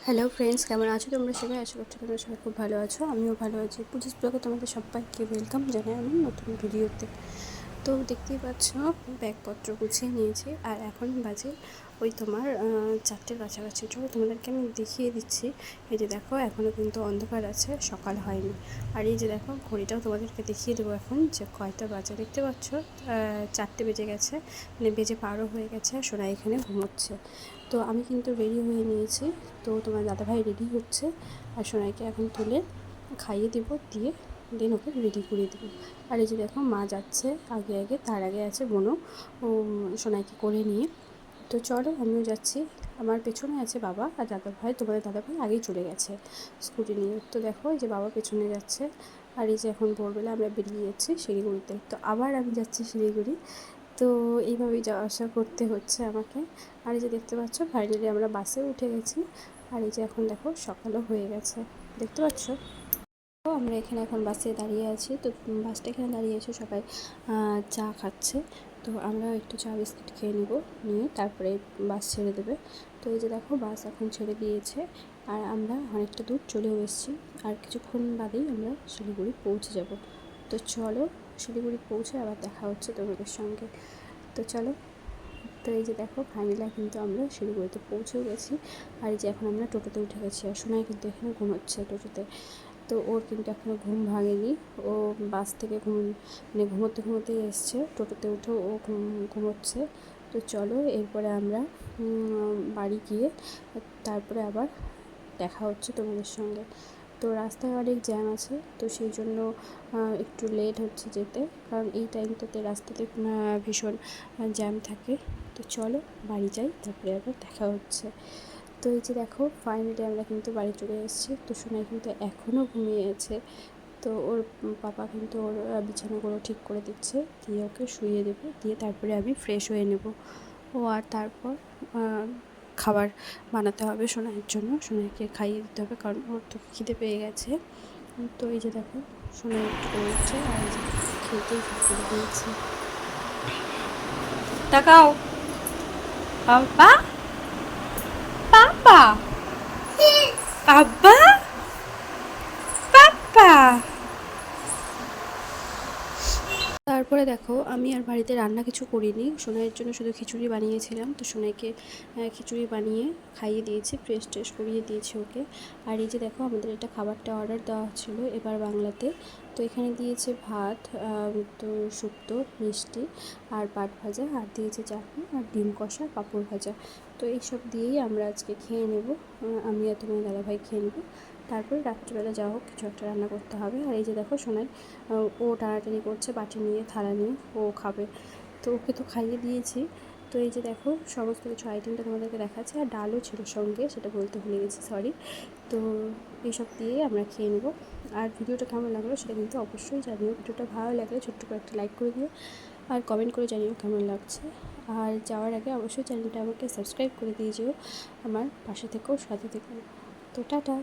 Hello friends কেমন আছো তোমরা সবাই? আশা করছি তোমরা সবাই খুব ভালো আছো। আমিও ভালো আছি। পুলিশ ব্লগে তোমাদের সবাইকে ওয়েলকাম জানাই আমি নতুন ভিডিওতে তো দেখতেই পাচ্ছ, ব্যাগপত্র গুছিয়ে নিয়েছি। আর এখন বাজে ওই তোমার চারটের কাছাকাছি। চলো তোমাদেরকে আমি দেখিয়ে দিচ্ছি। এই যে দেখো এখনও কিন্তু অন্ধকার আছে, সকাল হয়নি। আর এই যে দেখো, ঘড়িটাও তোমাদেরকে দেখিয়ে দেবো এখন যে কয়টা বাজে। দেখতে পাচ্ছ চারটে বেজে গেছে মানে বেজে পারও হয়ে গেছে, সোনা এখানে ঘুমোচ্ছে। তো আমি কিন্তু রেডি হয়ে নিয়েছি। তো তোমার দাদাভাই রেডি হচ্ছে, আর সোনাইকে এখন তুলে খাইয়ে দেবো, দিয়ে দেন ওকে রেডি করে দেবো। আর এই যে দেখো, মা যাচ্ছে, আগে আগে, তার আগে আছে বোনও সোনাইকে করে নিয়ে। তো চলো, আমিও যাচ্ছি। আমার পেছনে আছে বাবা আর দাদা ভাই, তোমাদের দাদা ভাই আগেই চলে গেছে স্কুটি নিয়ে। তো দেখো, এই যে বাবা পেছনে যাচ্ছে, আর এই যে এখন ভোরবেলা আমরা বেরিয়ে যাচ্ছি শিলিগুড়িতে। তো আবার আমি যাচ্ছি শিলিগুড়ি। তো এইভাবেই যাওয়া আসা করতে হচ্ছে আমাকে। আর এই যে দেখতে পাচ্ছ ফাইনালি আমরা বাসে উঠে গেছি। আর এই যে এখন দেখো, সকালও হয়ে গেছে। দেখতে পাচ্ছ? আমরা এখানে এখন বাসে দাঁড়িয়ে আছি। তো বাসটা এখানে দাঁড়িয়ে আছে, সবাই চা খাচ্ছে। তো আমরা একটু চা বিস্কিট খেয়ে নিব, নিয়ে তারপরে বাস ছেড়ে দেবে। তো এই যে দেখো, বাস এখন ছেড়ে দিয়েছে। আর আমরা অনেকটা দূর চলেও এসেছি। আর কিছুক্ষণ বাদেই আমরা শিলিগুড়ি পৌঁছে যাব। তো চলো, শিলিগুড়ি পৌঁছে আবার দেখা হচ্ছে তোমাদের সঙ্গে। তো চলো, তো এই যে দেখো ফাইনালি কিন্তু আমরা শিলিগুড়িতে পৌঁছেও গেছি। আর এই যে এখন আমরা টোটোতে উঠে গেছি। আর সোনাই কিন্তু এখানে ঘুমোচ্ছে টোটোতে। তো ওর কিন্তু এখনও ঘুম ভাঙেনি। ও বাস থেকে ঘুম মানে ঘুমোতে ঘুমোতে এসছে। টোটোতে উঠেও ও ঘুম, ঘুমোচ্ছে। তো চলো এরপরে আমরা বাড়ি গিয়ে তারপরে আবার দেখা হচ্ছে তোমাদের সঙ্গে। তো রাস্তায় অনেক জ্যাম আছে, তো সেই জন্য একটু লেট হচ্ছে যেতে। কারণ এই টাইমটাতে রাস্তাতে ভীষণ জ্যাম থাকে। তো চলো বাড়ি যাই, তারপরে আবার দেখা হচ্ছে। তো এই যে দেখো ফাইনালি আমরা কিন্তু বাড়ি চলে এসেছি। তো সোনাই কিন্তু এখনও ঘুমিয়ে আছে। তো ওর পাপা কিন্তু ওর বিছানাগুলো ঠিক করে দিচ্ছে। দিয়ে ওকে শুইয়ে দেবে। দিয়ে তারপরে আমি ফ্রেশ হয়ে নেব। ও আর তারপর খাবার বানাতে হবে সোনাইয়ের জন্য। সোনাইকে খাইয়ে দিতে হবে কারণ ওর তো খিদে পেয়ে গেছে। তো এই যে দেখো, সোনাই রয়েছে আর এই যে শুরু করে দিয়েছে তাকাও। বাবা! বাবা বাবা বাবা তারপরে দেখো, আমি আর বাড়িতে রান্না কিছু করিনি। সোনাইয়ের জন্য শুধু খিচুড়ি বানিয়েছিলাম। তো সোনাইকে খিচুড়ি বানিয়ে খাইয়ে দিয়েছি ফ্রেশ ট্রেশ করিয়ে দিয়েছি ওকে। আর এই যে দেখো, আমাদের এটা খাবারটা অর্ডার দেওয়া ছিল এবার বাংলাতে। তো এখানে দিয়েছে ভাত তো শুক্তো, মিষ্টি আর পাট ভাজা, আর দিয়েছে চাটনি আর ডিম কষা, পাঁপড় ভাজা। তো এইসব দিয়েই আমরা আজকে খেয়ে নেব। আমি আর তোমার দাদাভাই খেয়ে নেব। তারপরে রাত্রিবেলা যা হোক, কিছু একটা রান্না করতে হবে। আর এই যে দেখো সোনাই ও টানাটানি করছে বাটি নিয়ে, থালা নিয়ে, ও খাবে। তো ওকে তো খাইয়ে দিয়েছি। তো এই যে দেখো, সমস্ত কিছু আইটেমটা তোমাদেরকে দেখাচ্ছে। আর ডালও ছিল সঙ্গে, সেটা বলতে ভুলে গেছি সরি তো এইসব দিয়ে আমরা খেয়ে নেব। আর ভিডিওটা কেমন লাগল সেটা কিন্তু অবশ্যই জানিও। ভিডিওটা ভালো লাগলে ছোট্ট করে একটা লাইক করে দিও। আর কমেন্ট করে জানিও কেমন লাগছে। আর যাওয়ার আগে অবশ্যই চ্যানেলটা আমাকে সাবস্ক্রাইব করে দিয়ে যেও। আমার পাশে থেকেও সাথে থেকেও তো টাটা।